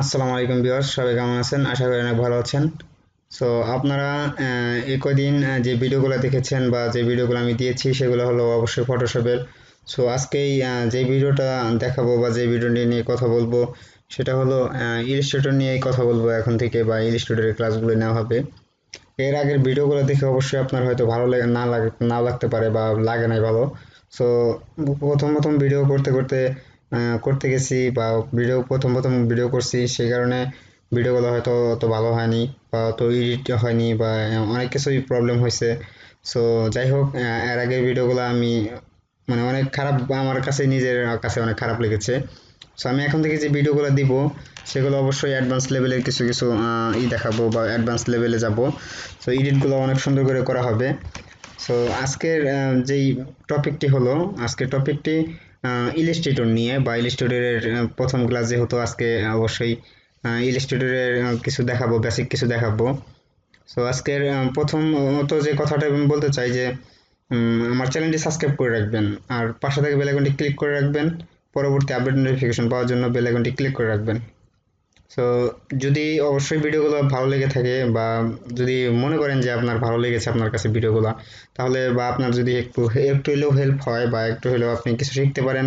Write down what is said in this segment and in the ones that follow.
আসসালামু আলাইকুম বিয়ার্স সবাই কেমন আছেন? আশা করি অনেক ভালো আছেন। সো আপনারা এই কদিন যে ভিডিওগুলো দেখেছেন বা যে ভিডিওগুলো আমি দিয়েছি, সেগুলো হলো অবশ্যই ফটোশপের সো আজকেই যে ভিডিওটা দেখাবো বা যে ভিডিওটি নিয়ে কথা বলব, সেটা হলো ইলিস্ট্রেটর নিয়েই কথা বলব এখন থেকে বা ইলিস্ট্রেটরের ক্লাসগুলো নেওয়া হবে। এর আগের ভিডিওগুলো দেখে অবশ্যই আপনার হয়তো ভালো লাগে, না লাগে নাও লাগতে পারে বা লাগে নাই ভালো। সো প্রথম প্রথম ভিডিও করতে করতে করতে গেছি বা ভিডিও প্রথম প্রথম ভিডিও করছি, সেই কারণে ভিডিওগুলো হয়তো অত ভালো হয়নি বা অত এডিট হয়নি বা অনেক কিছুই প্রবলেম হয়েছে। সো যাই হোক এর আগের ভিডিওগুলো আমি মানে অনেক খারাপ, আমার কাছে, নিজের কাছে অনেক খারাপ লেগেছে। সো আমি এখন থেকে যে ভিডিওগুলো দিব, সেগুলো অবশ্যই অ্যাডভান্স লেভেলের কিছু কিছু ই দেখাবো বা অ্যাডভান্স লেভেলে যাব। সো এডিটগুলো অনেক সুন্দর করে করা হবে। সো আজকের যেই টপিকটি হলো, আজকের টপিকটি ইলিস্ট্রেটর নিয়ে বা ইলিস্ট্রেটরের প্রথম ক্লাস যেহেতু আজকে অবশ্যই ইলিস্ট্রেটরের কিছু দেখাবো বেসিক কিছু দেখাবো। সো আজকের প্রথম প্রথমত যে কথাটা আমি বলতে চাই যে আমার চ্যানেলটি সাবস্ক্রাইব করে রাখবেন, আর পাশে থেকে বেল আইকনটি ক্লিক করে রাখবেন, পরবর্তী আপডেট নোটিফিকেশন পাওয়ার জন্য বেল আইকনটি ক্লিক করে রাখবেন। সো যদি অবশ্যই ভিডিওগুলো ভালো লেগে থাকে বা যদি মনে করেন যে আপনার ভালো লেগেছে আপনার কাছে ভিডিওগুলো, তাহলে বা আপনার যদি একটু একটু হলেও হেল্প হয় বা একটু হলেও আপনি কিছু শিখতে পারেন,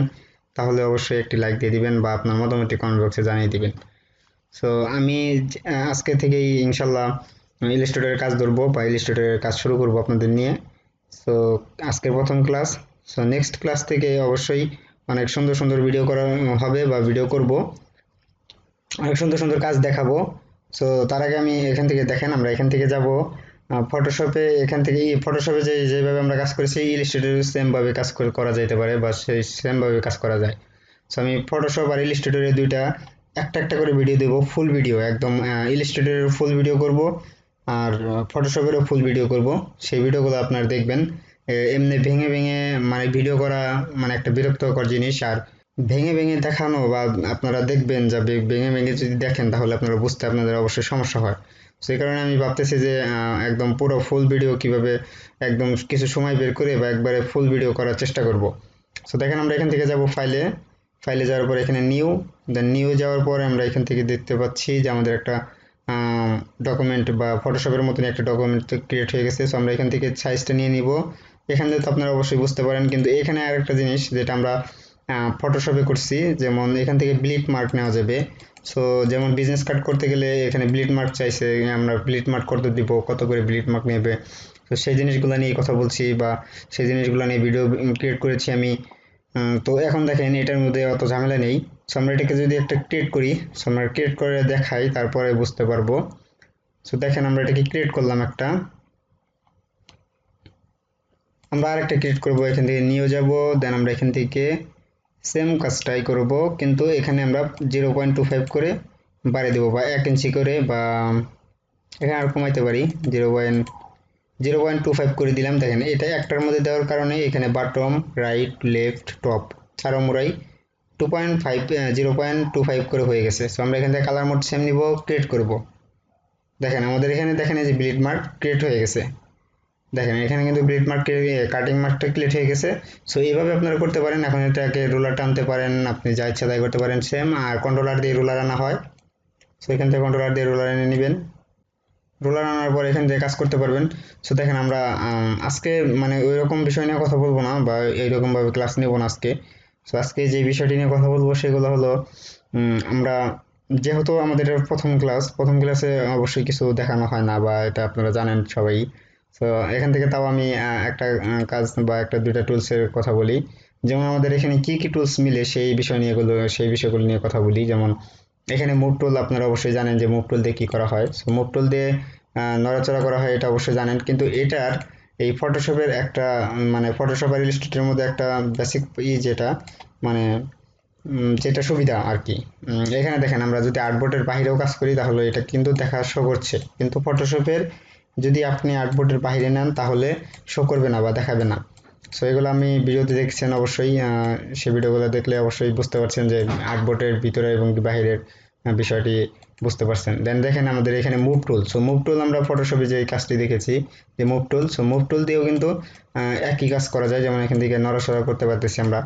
তাহলে অবশ্যই একটি লাইক দিয়ে দিবেন বা আপনার মতামতটি কমেন্ট বক্সে জানিয়ে দিবেন। সো আমি আজকে থেকেই ইনশাল্লাহ ইলিস্ট্রেটরের কাজ ধরবো বা ইলিস্ট্রেটরের কাজ শুরু করব আপনাদের নিয়ে। সো আজকের প্রথম ক্লাস সো নেক্সট ক্লাস থেকে অবশ্যই অনেক সুন্দর সুন্দর ভিডিও করা হবে বা ভিডিও করব। অনেক সুন্দর সুন্দর কাজ দেখাবো। সো তার আগে আমি এখান থেকে দেখেন, আমরা এখান থেকে যাব। ফটোশপে এখান থেকে ফটোশপে যে, যেভাবে আমরা কাজ করেছি ইলিস্ট্রেটর সেমভাবে কাজ করে, করা যেতে পারে বা সেই সেমভাবে কাজ করা যায়। সো আমি ফটোশপ আর ইলিস্ট্রেটরের দুইটা, একটা একটা করে ভিডিও দেবো ফুল ভিডিও একদম ইলিস্ট্রেটরের ফুল ভিডিও করব, আর ফটোশপেরও ফুল ভিডিও করব। সেই ভিডিওগুলো আপনারা দেখবেন। এমনি ভেঙে ভেঙে মানে ভিডিও করা মানে একটা বিরক্তকর জিনিস, আর ভেঙে ভেঙে দেখানো বা আপনারা দেখবেন যে ভেঙে ভেঙে যদি দেখেন তাহলে আপনারা বুঝতে আপনাদের অবশ্যই সমস্যা হয়। সেই কারণে আমি ভাবতেছি যে একদম পুরো ফুল ভিডিও কীভাবে একদম কিছু সময় বের করে বা একবারে ফুল ভিডিও করার চেষ্টা করব। সো দেখেন আমরা এখান থেকে যাব ফাইলে ফাইলে যাওয়ার পর এখানে নিউ দেন নিউ যাওয়ার পর আমরা এখান থেকে দেখতে পাচ্ছি যে আমাদের একটা ডকুমেন্ট বা ফটোশপের মতন একটা ডকুমেন্ট ক্রিয়েট হয়ে গেছে। সো আমরা এখান থেকে সাইজটা নিয়ে নিব। এখানে তো আপনারা অবশ্যই বুঝতে পারেন, কিন্তু এখানে আরেকটা জিনিস যেটা আমরা ফটোশপে করছি, যেমন এখান থেকে ব্লিট মার্ক নেওয়া যাবে। সো যেমন বিজনেস কার্ড করতে গেলে এখানে ব্লিট মার্ক চাইছে, আমরা ব্লিট মার্ক করতে দিব, কত করে ব্লিট মার্ক নেবে। তো সেই জিনিসগুলো নিয়ে কথা বলছি বা সেই জিনিসগুলো নিয়ে ভিডিও ক্রিয়েট করেছি আমি। তো এখন দেখেন, এটার মধ্যে অত ঝামেলা নেই। সো আমরা এটাকে যদি একটা ক্রিয়েট করি সো আমরা ক্রিয়েট করে দেখাই, তারপরে বুঝতে পারব। সো দেখেন আমরা এটাকে ক্রিয়েট করলাম একটা। আমরা আরেকটা ক্রিয়েট করব, এখান থেকে নিয়ে যাব দেন আমরা এখান থেকে সেম কাজটাই করব, কিন্তু এখানে আমরা জিরো পয়েন্ট টু ফাইভ করে বাড়িয়ে দেবো বা এক ইঞ্চি করে বা এখানে আর কমাইতে পারি zero point zero point two five করে দিলাম। দেখেন, এটা একটার মধ্যে দেওয়ার কারণে এখানে bottom right left top চারোমুরাই two point five zero point two five করে হয়ে গেছে। সো আমরা এখান থেকে কালার মোড সেম নিব ক্রিয়েট করব। দেখেন, আমাদের এখানে দেখেন এই যে ব্লিড মার্ক ক্রিয়েট হয়ে গেছে। দেখেন এখানে কিন্তু ব্লিড মার্ক কাটিং মার্কটা ক্রিয়েট হয়ে গেছে। সো এইভাবে আপনারা করতে পারেন। এখন এটাকে রুলার টানতে পারেন আপনি যা ইচ্ছা তাই করতে পারেন সেম আর কন্ট্রোলার দিয়ে রুলার আনা হয়। সো এখান থেকে কন্ট্রোলার দিয়ে রুলার এনে নেবেন। রোলার আনার পর এখান থেকে কাজ করতে পারবেন। সো দেখেন আমরা আম, আজকে মানে ওই রকম বিষয় নিয়ে কথা বলব না বা এইরকমভাবে ক্লাস নেব না আজকে। সো আজকে যে বিষয়টি নিয়ে কথা বলব সেগুলো হলো আমরা যেহেতু আমাদের প্রথম ক্লাস প্রথম ক্লাসে অবশ্যই কিছু দেখানো হয় না বা এটা আপনারা জানেন সবাই। তো এখান থেকে তাও আমি একটা কাজ বা একটা দুইটা টুলসের কথা বলি। যেমন আমাদের এখানে কি কি টুলস মিলে সেই বিষয় নিয়ে গুলো, সেই বিষয়গুলো নিয়ে কথা বলি। যেমন এখানে মুভ টুল আপনারা অবশ্যই জানেন যে মুভ টুল দিয়ে কী করা হয়। সো মুভ টুল দিয়ে নড়াচড়া করা হয়, এটা অবশ্যই জানেন। কিন্তু এটার এই ফটোশপের একটা মানে ফটোশপ আর ইলিস্ট্রেটের মধ্যে একটা বেসিক ই যেটা মানে যেটা সুবিধা আর কি। এখানে দেখেন আমরা যদি আর্টবোর্ডের বাইরেও কাজ করি তাহলে এটা কিন্তু দেখা শো করছে কিন্তু ফটোশপের যদি আপনি আর্টবোর্ডের বাইরে নেন, তাহলে শো করবে না বা দেখাবে না। সো এগুলো আমি ভিডিওতে দেখছেন অবশ্যই সে ভিডিওগুলো দেখলে অবশ্যই বুঝতে পারছেন যে আর্টবোর্ডের ভিতরে এবং বাইরের বিষয়টি বুঝতে পারছেন। দেন দেখেন আমাদের এখানে move tool so move tool আমরা ফটোশপে যে কাজটি দেখেছি, যে move tool so move tool দিয়েও কিন্তু একই কাজ করা যায়, যেমন এখান থেকে নড়াচড়া করতে পারতেছি আমরা।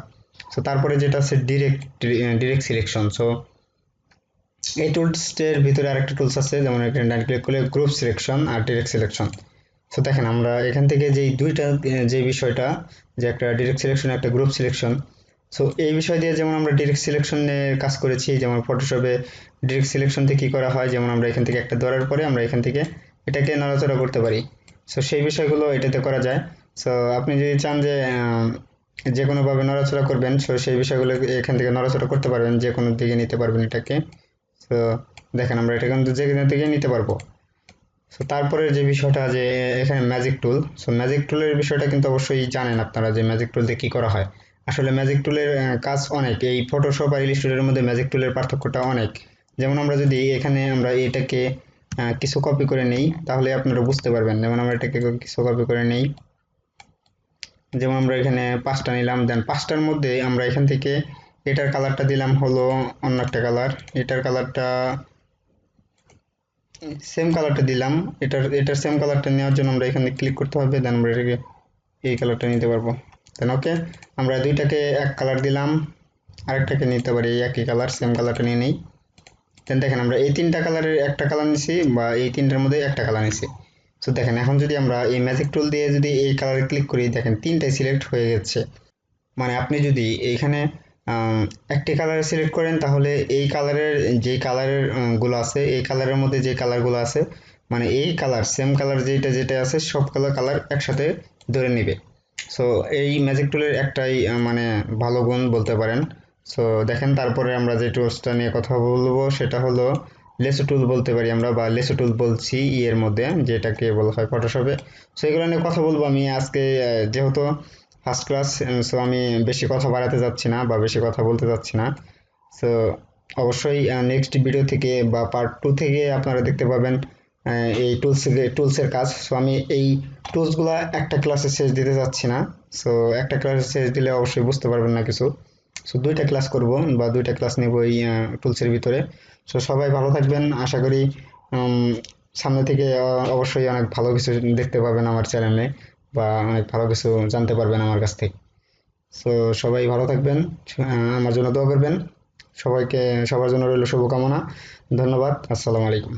সো তারপরে যেটা আছে ডিরেক্ট ডিরেক্ট সিলেকশন সো এই টুলসটির ভিতরে আরেকটা টুলস আছে, যেমন এখানে ডান ক্লিক করলে গ্রুপ সিলেকশন আর ডিরেক্ট সিলেকশন সো দেখেন আমরা এখান থেকে যেই দুইটা যে বিষয়টা, যে একটা ডিরেক্ট সিলেকশন একটা গ্রুপ সিলেকশন সো এই বিষয় দিয়ে যেমন আমরা ডিরেক্ট সিলেকশনে কাজ করেছি, যেমন ফটোশপে ডিরেক্ট সিলেকশনতে কী করা হয়, যেমন আমরা এখান থেকে একটা ধরার পরে আমরা এখান থেকে এটাকে নড়াচড়া করতে পারি। সো সেই বিষয়গুলো এটাতে করা যায়। সো আপনি যদি চান যে যে কোনোভাবে নড়াচড়া করবেন সো সেই বিষয়গুলো এখান থেকে নড়াচড়া করতে পারবেন যে কোনো দিকে নিতে পারবেন এটাকে। সো দেখেন আমরা এটা কিন্তু যে কোনো দিকে নিতে পারব। সো তারপরে যে বিষয়টা যে এখানে ম্যাজিক টুল সো ম্যাজিক টুলের বিষয়টা কিন্তু অবশ্যই জানেন আপনারা যে ম্যাজিক টুল দিয়ে কী করা হয়। আসলে ম্যাজিক টুলের কাজ অনেক, এই ফটোশপ আর ইলিস্ট্রেটরের মধ্যে ম্যাজিক টুলের পার্থক্যটা অনেক। যেমন আমরা যদি এখানে আমরা এটাকে কিছু কপি করে নেই, তাহলে আপনারা বুঝতে পারবেন। যেমন আমরা এটাকে কিছু কপি করে নেই। যেমন আমরা এখানে পাঁচটা নিলাম, দেন পাঁচটার মধ্যে আমরা এখান থেকে এটার কালারটা দিলাম হলো অন্য একটা কালার। এটার কালারটা সেম কালারটা দিলাম। এটার এটার সেম কালারটা নেওয়ার জন্য আমরা এখানে ক্লিক করতে হবে দেন আমরা এটাকে এই কালারটা নিতে পারব। দেন ওকে আমরা দুইটাকে এক কালার দিলাম, আরেকটাকে নিতে পারি একই কালার সেম কালারটা নিয়ে নিই। দেন দেখেন আমরা এই তিনটা কালারের একটা কালার নিছি বা এই তিনটার মধ্যে একটা কালার নিছি। সো দেখেন এখন যদি আমরা এই ম্যাজিক টুল দিয়ে যদি এই কালারে ক্লিক করি, দেখেন তিনটাই সিলেক্ট হয়ে গেছে। মানে আপনি যদি এইখানে একটি কালার সিলেক্ট করেন, তাহলে এই কালারের যে কালারেরগুলো আছে, এই কালারের মধ্যে যে কালারগুলো আছে মানে এই কালার সেম কালার যেটা যেটা আছে সব কালার কালার একসাথে ধরে নেবে। সো এই ম্যাজিক টুলের একটাই মানে ভালো গুণ বলতে পারেন। সো দেখেন, তারপরে আমরা যে টুলসটা নিয়ে কথা বলব, সেটা হলো লেসো টুল বলতে পারি আমরা, বা লেসো টুল বলছি ইয়ের মধ্যে, যেটাকে বলা হয় ফটোশপে সো এগুলো নিয়ে কথা বলব আমি আজকে যেহেতু ফার্স্ট ক্লাস সো আমি বেশি কথা বাড়াতে যাচ্ছি না বা বেশি কথা বলতে যাচ্ছি না। সো অবশ্যই নেক্সট ভিডিও থেকে বা পার্ট টু থেকে আপনারা দেখতে পাবেন এই টুলস টুলসের কাজ। সো আমি এই টুলসগুলো একটা ক্লাসে শেষ দিতে যাচ্ছি না। সো একটা ক্লাসে শেষ দিলে অবশ্যই বুঝতে পারবেন না কিছু। সো দুইটা ক্লাস করব বা দুইটা ক্লাস নেব এই টুলসের ভিতরে। সো সবাই ভালো থাকবেন। আশা করি সামনে থেকে অবশ্যই অনেক ভালো কিছু দেখতে পাবেন আমার চ্যানেলে বা অনেক ভালো কিছু জানতে পারবেন আমার কাছ থেকে। সো সবাই ভালো থাকবেন আমার জন্য দোয়া করবেন। সবাইকে, সবার জন্য রইল শুভকামনা। ধন্যবাদ, আসসালামু আলাইকুম।